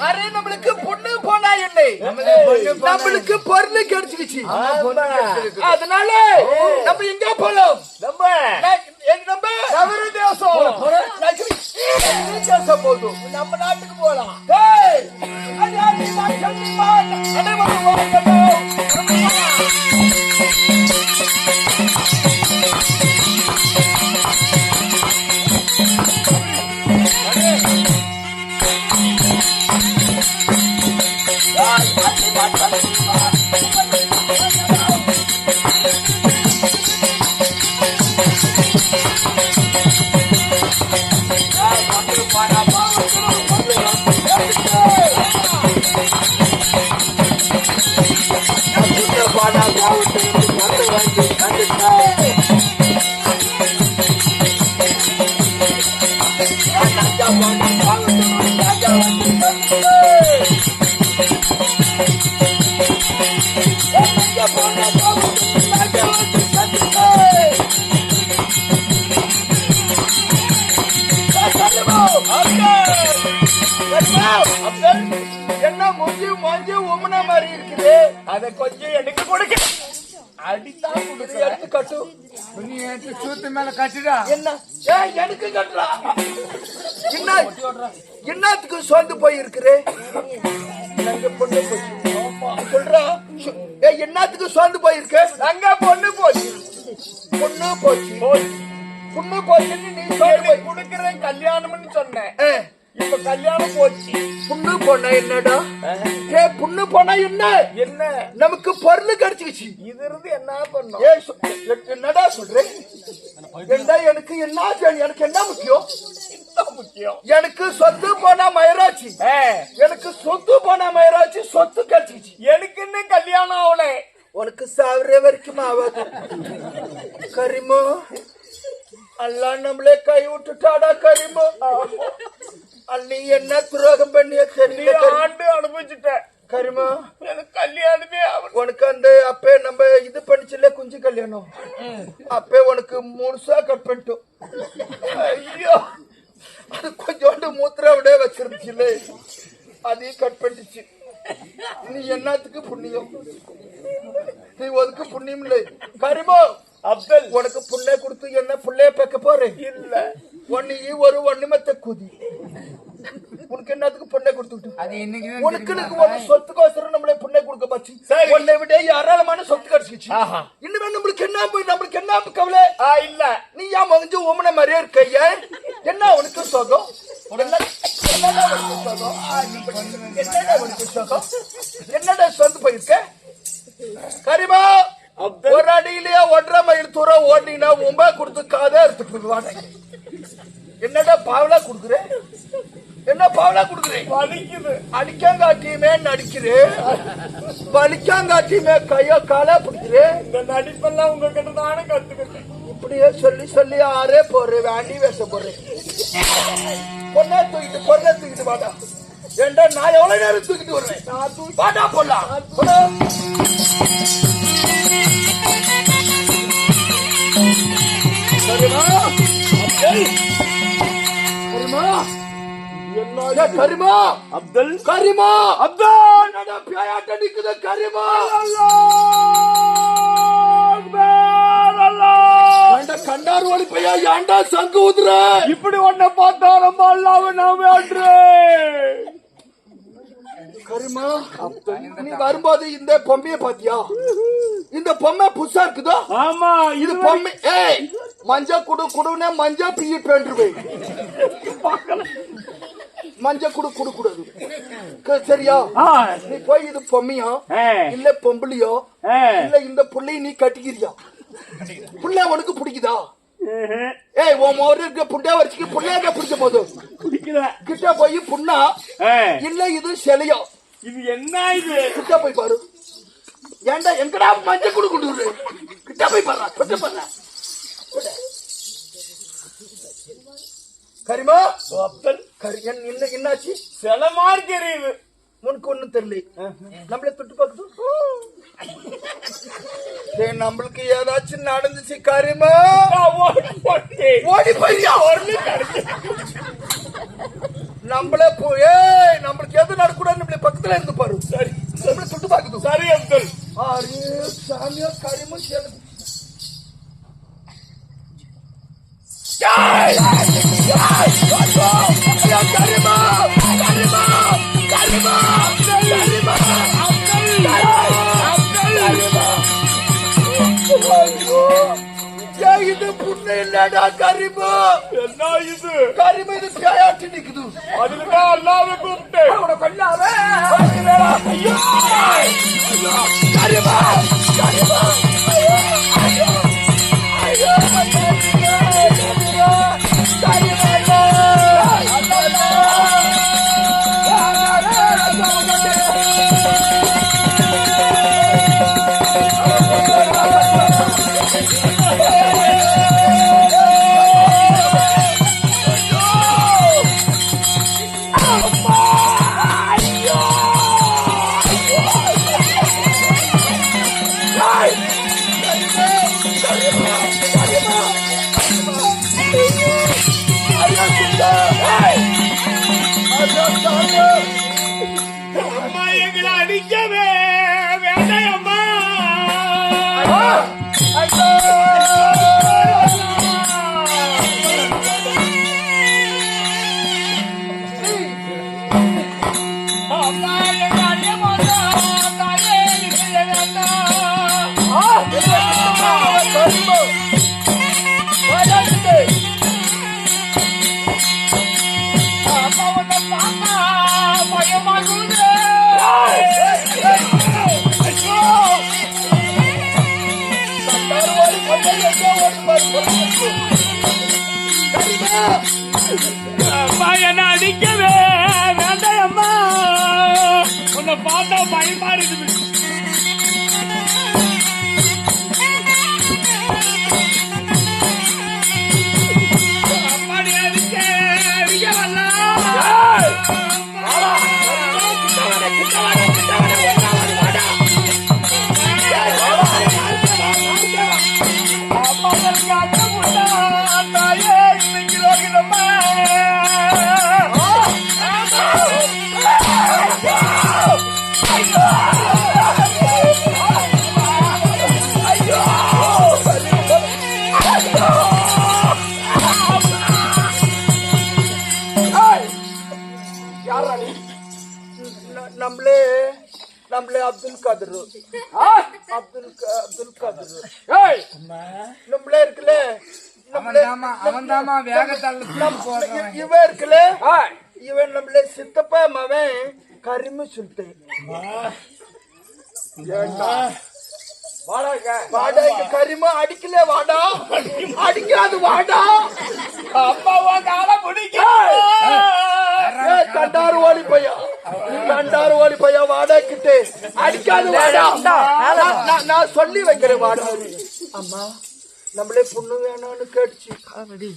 Array நம்மளுக்கு பொண்ணு போனா என்ன? நம்மளுக்கு பொருள் கிடைச்சிக்கிச்சு. அதனால நம்ம எங்க போலாம் நம்ம நம்ம? நவர தேசம். தேசம் போதும். நம்ம நாட்டுக்கு போலாம். அனைவரும் என்ன மூஞ்சி மூஞ்சி உம்மனா மாதிரி இருக்குது அத கொஞ்சம் எனக்கு கொடுக்க அடித்தான் இது கொடுக்க எடுத்து கட்டு. நீ எடுத்து சூத்து மேல கட்டுடா. என்ன? ஏய் எனக்கு கட்டுறா என்ன? என்னத்துக்கு சோர்ந்து போய் இருக்கிறே பொண்ணு சொல்றா. ஏய் என்னத்துக்கு சோர்ந்து போயிருக்கு? அங்க பொண்ணு போச்சு? பொண்ணு போச்சு. பொண்ணு போச்சுன்னு நீ போய். கொடுக்கறேன் கல்யாணம்னு சொன்னேன். இப்ப கல்யாணம் போச்சு. புண்ணு போனா என்னடா? ஏ புண்ணு போனா என்ன? என்ன? நமக்கு பொருள் கிடைச்சிக்கிச்சு. இது இருந்து என்ன பண்ணும்? ஏ என்னடா சொல்றேன் ஏண்டா எனக்கு என்ன? எனக்கு என்ன முக்கியம்? முக்கியம்? எனக்கு சொத்து போனா மயராச்சு. எனக்கு சொத்து போனா மயராச்சு சொத்து கிடைச்சிச்சு எனக்கு இன்னும் கல்யாணம் ஆகல. உனக்கு சாவர வரைக்கும் ஆகாது. கரிமோ அல்லா நம்மளே கை விட்டுட்டாடா கரிமோ. அன்னி என்ன துரோகம் பண்ணிய கரிமோ. ஆண்டு அனுபவிச்சுட்ட. கரிமோ. எனக்கு கல்யாணமே உனக்கு அந்த அப்பே நம்ம இது பண்ணிச்சுல குஞ்சு கல்யாணம். அப்பே உனக்கு முழுசா கட் பண்ணிட்டோம். ஐயோ. அது கொஞ்சோண்டு மூத்திர விட வச்சிருந்துச்சுல. அதையும் கட் பண்ணிடுச்சு நீ என்னத்துக்கு புண்ணியம்? நீ ஒதுக்கு புண்ணியம் இல்லை. கரிமோ அப்துல். உனக்கு புண்ணை கொடுத்து என்ன புள்ளைய பேக்க போறேன் இல்ல. ஒன்னு ஈ ஒரு ஒண்ணுமத்த குதி. உனக்கு என்னத்துக்கு புண்ணை கொடுத்துட்டு? அது இன்னைக்கு உனக்கு எனக்கு ஒரு சொத்துக்கோசரம் நம்மளே புண்ணை கொடுக்க பாச்சு. உன்னை விட ஏராளமான சொத்து கிடைச்சிச்சு. ஆஹா. இன்னுமே நம்மளுக்கு என்ன போய் நம்மளுக்கு என்ன கவலை? ஆ இல்ல. நீ ஏன் மகிஞ்சு உமன மாதிரியே இருக்க என்ன உனக்கு சுகம் என்ன- என்னடா சொந்து போயிருக்க? கரிமா ஒரு அடியிலேயே ஒன்றரை மைல் தூரம் ஓடினா ஒன்பா கொடுத்து காதே எடுத்துட்டு என்னடா பாவலா குடுக்குற? என்ன பாவலா குடுக்குறேன் வலிக்குது. அடிக்காங்காட்டியுமே நடிக்கிறேன் வலிக்காங்காட்டியுமே கையோ காலா பிடிக்கிறேன் இந்த நடிப்பெல்லாம் உங்ககிட்ட தானே கத்துக்கிட்டேன். இப்படியே சொல்லி சொல்லி ஆறே போறேன் வேண்டி வேஷ போறேன் பொண்ணை தூக்கிட்டு பொண்ணை தூக்கிட்டு வாடா. ஏண்டா நான் எவ்வளவு நேரம் தூக்கிட்டு வருவேன்? நான் தூக்கி வாடா போலாம் போடா. கரிமா! அப்துல் கரிமா! அப்துல்! பேயாட்ட நிக்குது கரிமா! கண்டார் ஓடி பையா? ஏண்டா சங்கு ஊதுற? இப்படி ஒன்ன பார்த்தா நம்ம அல்லாம நாம அன்று கரிமா நீ வரும்போது இந்த பொம்மைய பாத்தியா இந்த பொம்மை புதுசா இருக்குதோ? ஆமா இது பொம்மை ஏய் மஞ்ச குடு குடுன்னா மஞ்ச பீயிட்டு வேண்டுருவேன் மஞ்ச குடு குடு கூடாது க- சரியா. நீ போய் இது பொம்மையா. இல்ல பொம்பளையோ. இல்ல இந்த புள்ளைய நீ கட்டிக்கிறியா? புள்ள உனக்கு பிடிக்குதா? ஏய் உன் மோர் இருக்க புண்டா வச்சுக்கு புள்ளையாக பிடிக்க போதும் கிட்ட போய் புண்ணா? இல்ல இது சிலையோ? இது என்ன இது? கிட்ட போய் பாரு. ஏன்டா எங்கடா மஞ்ச குடு குடு கிட்ட போய் பாரு கிட்ட பாரு. கரிமா? அப்துல் கரி என்ன என்ன- என்னாச்சு? சில மாதிரி தெரியுது உனக்கு ஒண்ணும் தெரியல. நம்மள தொட்டு டேய், நம்மளுக்கு ஏதாச்சும் நடந்துச்சு கரிமா? நான் ஓடி போய்யா. நம்மளே போ- ஏய் நம்மளுக்கு எது நடக்கூடாது நம்மள பக்கத்துல இருந்து பாரு. சரி. நம்மள சுட்டு பாக்குது சரி அப்துல் அரே சாமியா கரிமும் சேர்ந்து இல்லடா கரிமா என்ன இது கரிமா. இது பேயாட்டி நிக்குது அதுக்குதான் அல்லாவை கூப்பிட்டேன் ஐயோ நம்மளே நம்மளே அப்துல் கதர். அப்துல் அப்துல் கதர். நம்மளே இருக்குல்ல. இவன் இருக்குல்ல. இவன் நம்மளே சித்தப்பா மவன் கரிம சுல்தான். வாடா. இங்க கரிம அடிக்கல வாடா. அடிக்காது வாடா. அம்மாவா கால பிடிக்கும் ஏய், கண்டாரு ஓடி பையா கண்டாரு ஓடி பையா வாடா. கிட்டே அடிக்காது வாடா நான் சொல்லி வைக்கிறேன் வாடா. அம்மா நம்மளே புண்ணு வேணும்னு கேட்டுச்சு.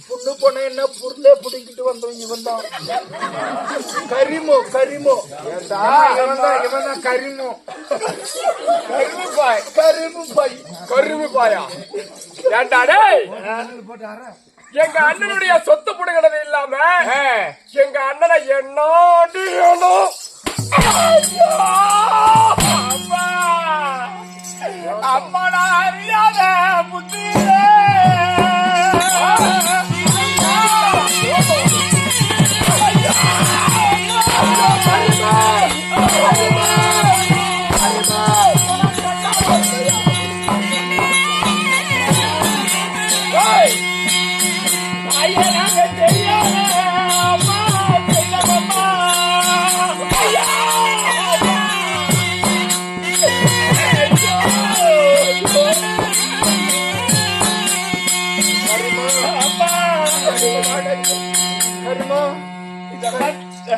புண்ணு போன என்ன புருளே புடிக்கிட்டு வந்தோம் இவன் தான். கரிமோ கரிமோ. இவன்தான் கரிமோ கரும்பு பாய் கரிமு. பை கரும்பு பாயா ஏண்டா டேய்? எங்க அண்ணனுடைய சொத்து புடுங்கிறது இல்லாம எங்க அண்ணனை என்னோடு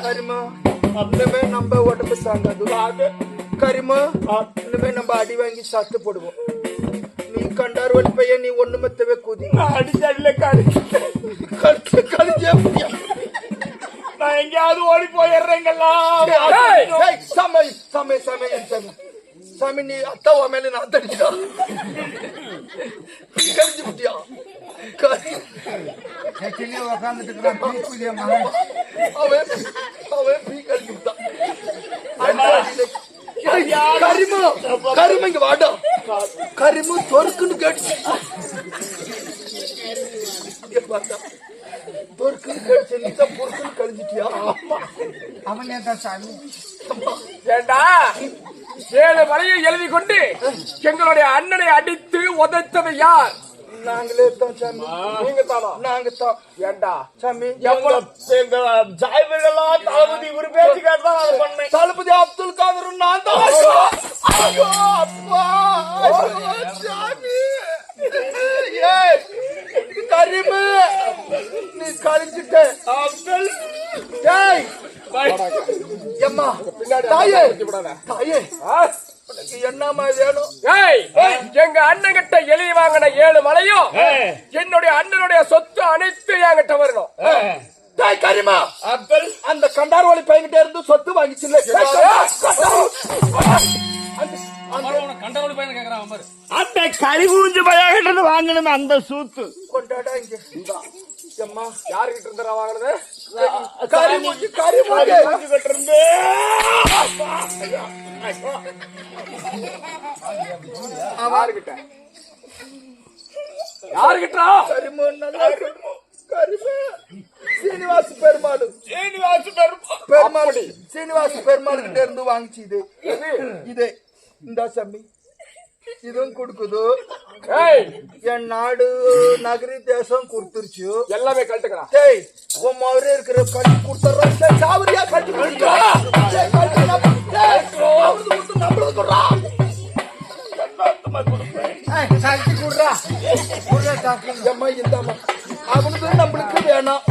கரிமா இனிமே நம்ம உடம்பு தாங்காது கரிமா இனிமே நம்ம அடி வாங்கி சத்து போடுவோம். நீ கண்டார் வழி பையன் நீ ஒண்ணு மெத்தவே கூதி. அடிச்சடியில கடி கழுத்து கழிஞ்சே முடியும் நான் எங்கேயாவது ஓடி போயிடுறேங்கல்லாம் ஏய், ஏய், சமை சமை சமை என் சமை. சாமி நீ அத்தா உன் மேல நான் தடிச்சா கழிஞ்சு விட்டியா செக்கிலே உக்காந்துட்டு இருக்கிறான் தீக்குதிய மகன். அவன் அவன் பீ கழிஞ்சு விட்டான் கரிமு கரிமு இங்க வாடா. கரிமு தொறுக்குன்னு கேட்டு இங்க பார்த்தா தொறுக்குன்னு கேட்டு நீ தான் பொறுக்குன்னு கழிஞ்சிட்டியா அவன் சாமி? ஏண்டா? ஏழு மலையை எழுதி கொண்டு எங்களுடைய அண்ணனை அடித்து உதைத்தது யார்? நாங்களே தான் சாமி. நீங்க தானா? நாங்க தான். ஏண்டா சாமி எங்க ஜாய்வர்கள்லாம் தளபதி ஒரு பேச்சு கேட்டா அதை பண்ணேன். தளபதி அப்துல் காதர் நான் தான். ஐயோ, ஐயோ, அப்பா ஐயோ, சாமி. ஏய் கரிமு. நீ கழிஞ்சிட்ட. அப்துல். ஏய். எம்மா தாயே. தாயே. வேணும்? எங்க அண்ணன் கிட்ட எழுதி வாங்கின ஏழு மலையும் என்னுடைய அண்ணனுடைய சொத்து அனைத்து என்கிட்ட வரணும். தாய் கரிமா. அப்துல் அந்த கண்டார்வாளி பையன்கிட்ட இருந்து சொத்து வாங்கிச்சுல்ல? அந்த கரிபூஞ்சு பையன்கிட்ட வாங்கணும் அந்த சூத்து. கொண்டாடா இங்க. எம்மா யாருகிட்ட இருந்தா வாங்கினது கரிமூஞ்சி கரிமூஞ்சி கிட்ட இருந்து யாருகிட்ட? யாருகிட்ட சீனிவாச பெருமாள். சீனிவாச பெருமாள். சீனிவாச பெருமாள் கிட்ட இருந்து வாங்கிச்சு இது. இது. இந்த சாமி இதுவும் கொடுக்குது? என் நாடு நகரி தேசம் கொடுத்துருச்சு. எல்லாமே கழட்டுக்கிறா டேய் உன் மாதிரி இருக்கிற கட்டி கொடுத்துறோம். சாவரியா கட்டி நம்மளுக்கு கொடுறா. இந்தாம்மா. அவனுக்கு நம்மளுக்கு வேணாம்.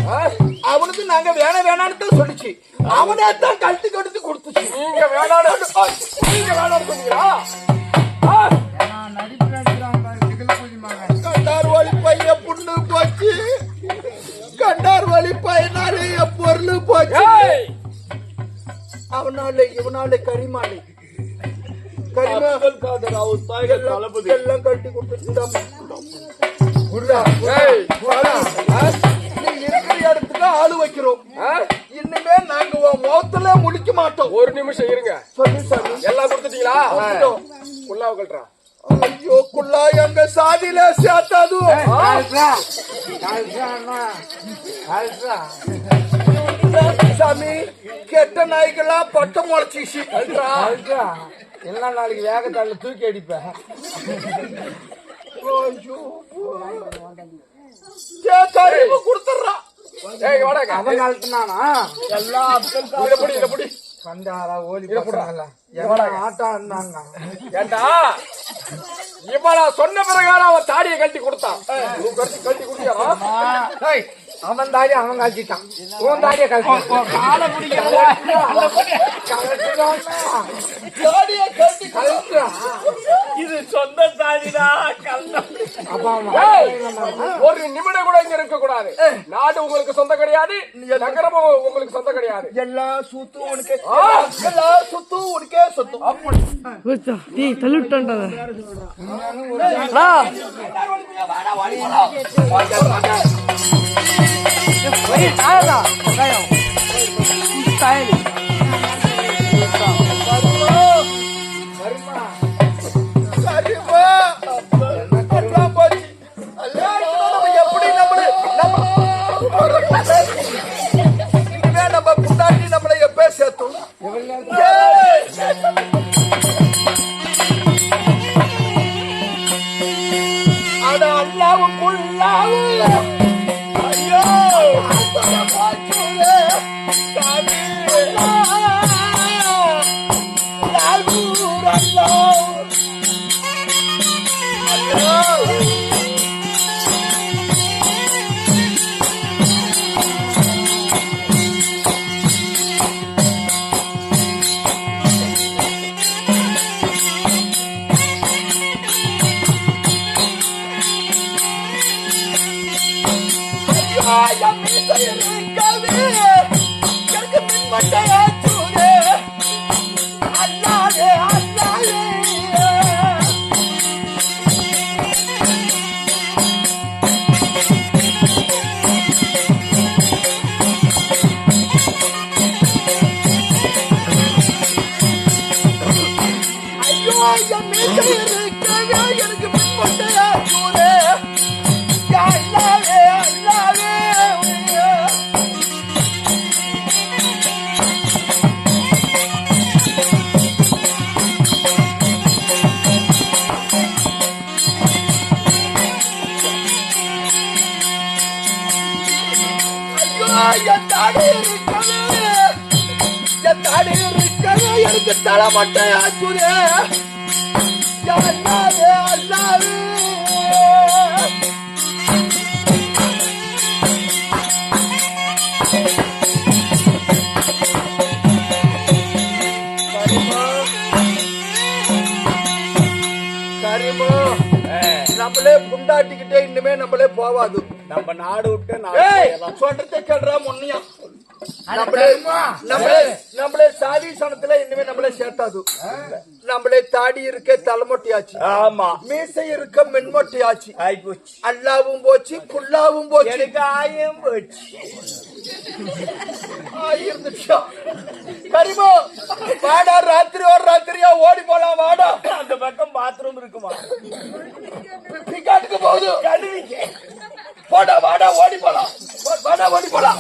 அவனுக்கு நாங்க வேணாம் வேணாம்னு தான் சொல்லிச்சு. அவனே தான் கழட்டி கடுத்து கொடுத்துச்சு. நீங்க வேணாம் நீங்க வேணாம் சொன்னீங்களா போச்சு. ஏய்! அவனாலே இவனாலே கரிமாலே கரிமா. எல்லாம் எல்லாம் கட்டி இருக்கிற இடத்துக்கு ஆளு வைக்கிறோம்? இனிமே நாங்க உன் முகத்துல முடிக்க மாட்டோம். ஒரு நிமிஷம் இருங்க. சொல்லு சாமி எல்லாம் கொடுத்துட்டீங்களா. உள்ளாவ கழட்டுறா ஐயோ குள்ளா எங்க சாதியில சேர்த்தாது? சாமி கெட்ட நாய்க்கெல்லாம் பட்டம் முளைச்சிச்சு. எல்லா நாளைக்கு வேகத்தால தூக்கி அடிப்பேன். கொடுத்துட்றான் நான் சொன்ன பிரகாரம் அவன் தாடியை கழட்டி கொடுத்தான். கொடுத்தியாரா ஏய், அவன் தாடி அவன் கழிச்சிட்டான் உன் தாடியை இது சொந்த தாடிடா ஒரு நிமிடம் கூட இங்க இருக்க கூடாது நாடு உங்களுக்கு சொந்தம் கிடையாது நகரமும் உங்களுக்கு சொந்தம் கிடையாது. எல்லா சுத்தும் உனக்கே எல்லா சுத்தும் உனக்கே சொத்தும். கரிமா எப்படி நம்மள நம்ம இனிமே நம்ம புண்டாட்டி நம்மளை எப்ப சேர்த்தோம் எனக்கு மின்மொட்டையா சூடு அல்லாவே அல்லாவே என் தாடி இருக்கவே என் தாடி இருக்கவே எனக்கு நம்மளே புண்டாட்டிக்கிட்டே இன்னுமே நம்மளே போவாது. நம்ம நாடு விட்டு சொல்றதை கேடுறா முன்னியா. நம்மளே நம்மளே நம்மளே சாதி சனத்துல இனிமே நம்மளே சேர்த்தாது. நம்மளே தாடி இருக்க தலைமொட்டியாச்சு. ஆமா. மீசை இருக்க மென்மொட்டியாச்சு. ஆயிப்போச்சு. அல்லாவும் போச்சு குல்லாவும் போச்சு. எனக்கு ஆயம் போச்சு. இருந்துச்சா கரிமோ வாடா ராத்திரி ஒரு ராத்திரியா ஓடி போலாம் வாடா. அந்த பக்கம் பாத்ரூம் இருக்குமா? பிக்காட்டுக்கு போகுது. போடா வாடா ஓடி போலாம். வாடா ஓடி போலாம்.